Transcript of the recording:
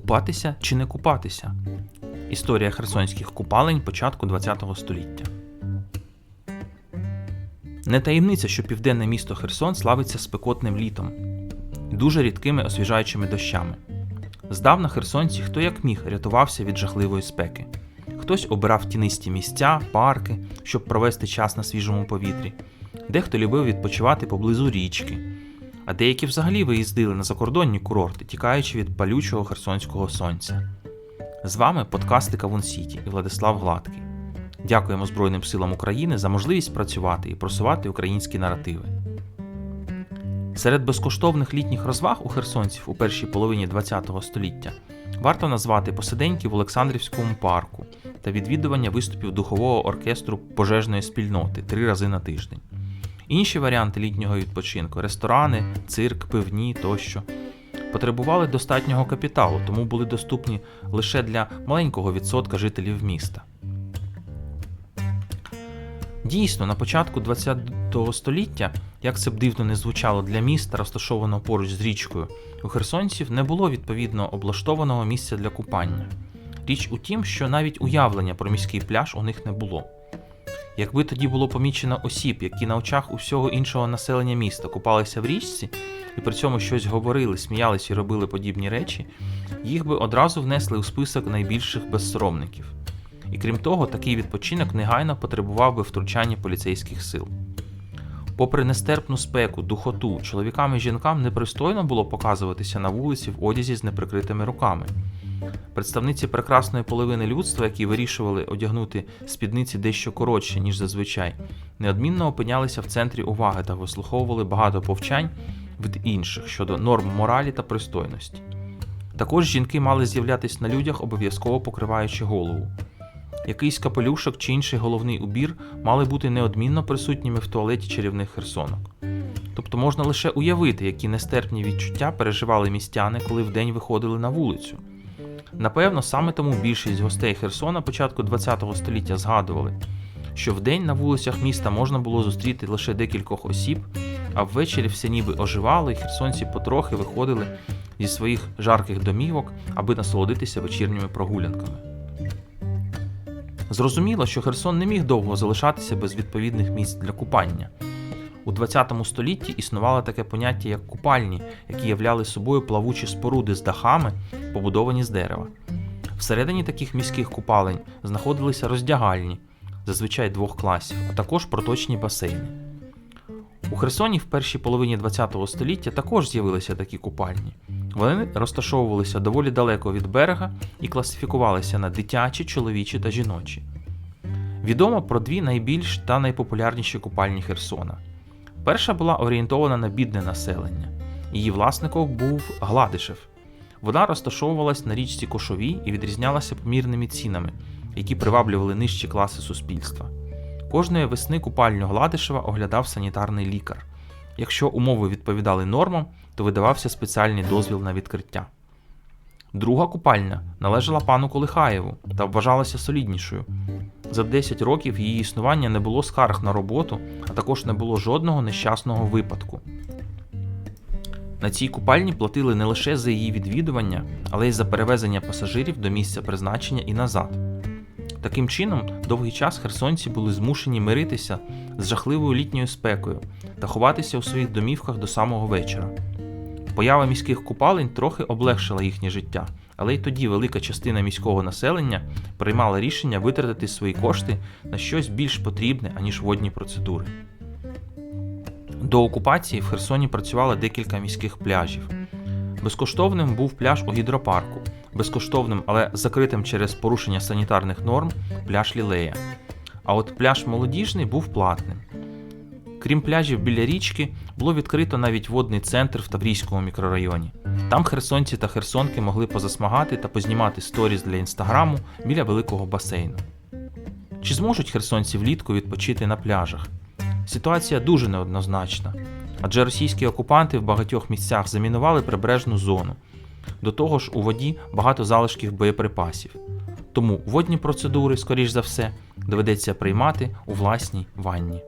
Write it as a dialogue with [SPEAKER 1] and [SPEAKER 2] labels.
[SPEAKER 1] Купатися чи не купатися? Історія херсонських купалень початку ХХ століття. Не таємниця, що південне місто Херсон славиться спекотним літом, дуже рідкими освіжаючими дощами. Здавна херсонці хто як міг рятувався від жахливої спеки. Хтось обирав тінисті місця, парки, щоб провести час на свіжому повітрі. Дехто любив відпочивати поблизу річки, а деякі взагалі виїздили на закордонні курорти, тікаючи від палючого херсонського сонця. З вами подкасти Кавун Сіті і Владислав Гладкий. Дякуємо Збройним силам України за можливість працювати і просувати українські наративи. Серед безкоштовних літніх розваг у херсонців у першій половині ХХ століття варто назвати посиденьки в Олександрівському парку та відвідування виступів духового оркестру пожежної спільноти три рази на тиждень. Інші варіанти літнього відпочинку ресторани, цирк, пивні тощо потребували достатнього капіталу, тому були доступні лише для маленького відсотка жителів міста. Дійсно, на початку ХХ століття, як це б дивно не звучало для міста, розташованого поруч з річкою, у херсонців не було відповідно облаштованого місця для купання. Річ у тім, що навіть уявлення про міський пляж у них не було. Якби тоді було помічено осіб, які на очах усього іншого населення міста купалися в річці і при цьому щось говорили, сміялись і робили подібні речі, їх би одразу внесли у список найбільших безсоромників. І крім того, такий відпочинок негайно потребував би втручання поліцейських сил. Попри нестерпну спеку, духоту, чоловікам і жінкам непристойно було показуватися на вулиці в одязі з неприкритими руками. Представниці прекрасної половини людства, які вирішували одягнути спідниці дещо коротше, ніж зазвичай, неодмінно опинялися в центрі уваги та вислуховували багато повчань від інших щодо норм моралі та пристойності. Також жінки мали з'являтись на людях, обов'язково покриваючи голову. Якийсь капелюшок чи інший головний убір мали бути неодмінно присутніми в туалеті чарівних херсонок. Тобто можна лише уявити, які нестерпні відчуття переживали містяни, коли вдень виходили на вулицю. Напевно, саме тому більшість гостей Херсона початку ХХ століття згадували, що вдень на вулицях міста можна було зустріти лише декількох осіб, а ввечері все ніби оживало, і херсонці потрохи виходили зі своїх жарких домівок, аби насолодитися вечірніми прогулянками. Зрозуміло, що Херсон не міг довго залишатися без відповідних місць для купання. У ХХ столітті існувало таке поняття як купальні, які являли собою плавучі споруди з дахами, побудовані з дерева. Всередині таких міських купалень знаходилися роздягальні, зазвичай двох класів, а також проточні басейни. У Херсоні в першій половині ХХ століття також з'явилися такі купальні. Вони розташовувалися доволі далеко від берега і класифікувалися на дитячі, чоловічі та жіночі. Відомо про дві найбільш та найпопулярніші купальні Херсона. Перша була орієнтована на бідне населення. Її власником був Гладишев. Вона розташовувалась на річці Кошовій і відрізнялася помірними цінами, які приваблювали нижчі класи суспільства. Кожної весни купальню Гладишева оглядав санітарний лікар. Якщо умови відповідали нормам, то видавався спеціальний дозвіл на відкриття. Друга купальня належала пану Колихаєву та вважалася соліднішою. За 10 років її існування не було скарг на роботу, а також не було жодного нещасного випадку. На цій купальні платили не лише за її відвідування, але й за перевезення пасажирів до місця призначення і назад. Таким чином, довгий час херсонці були змушені миритися з жахливою літньою спекою та ховатися у своїх домівках до самого вечора. Поява міських купалень трохи облегшила їхнє життя, але й тоді велика частина міського населення приймала рішення витратити свої кошти на щось більш потрібне, аніж водні процедури. До окупації в Херсоні працювало декілька міських пляжів. Безкоштовним був пляж у гідропарку, безкоштовним, але закритим через порушення санітарних норм пляж Лілея. А от пляж молодіжний був платним. Крім пляжів біля річки, було відкрито навіть водний центр в Таврійському мікрорайоні. Там херсонці та херсонки могли позасмагати та познімати сторіс для інстаграму біля великого басейну. Чи зможуть херсонці влітку відпочити на пляжах? Ситуація дуже неоднозначна, адже російські окупанти в багатьох місцях замінували прибережну зону. До того ж, у воді багато залишків боєприпасів. Тому водні процедури, скоріш за все, доведеться приймати у власній ванні.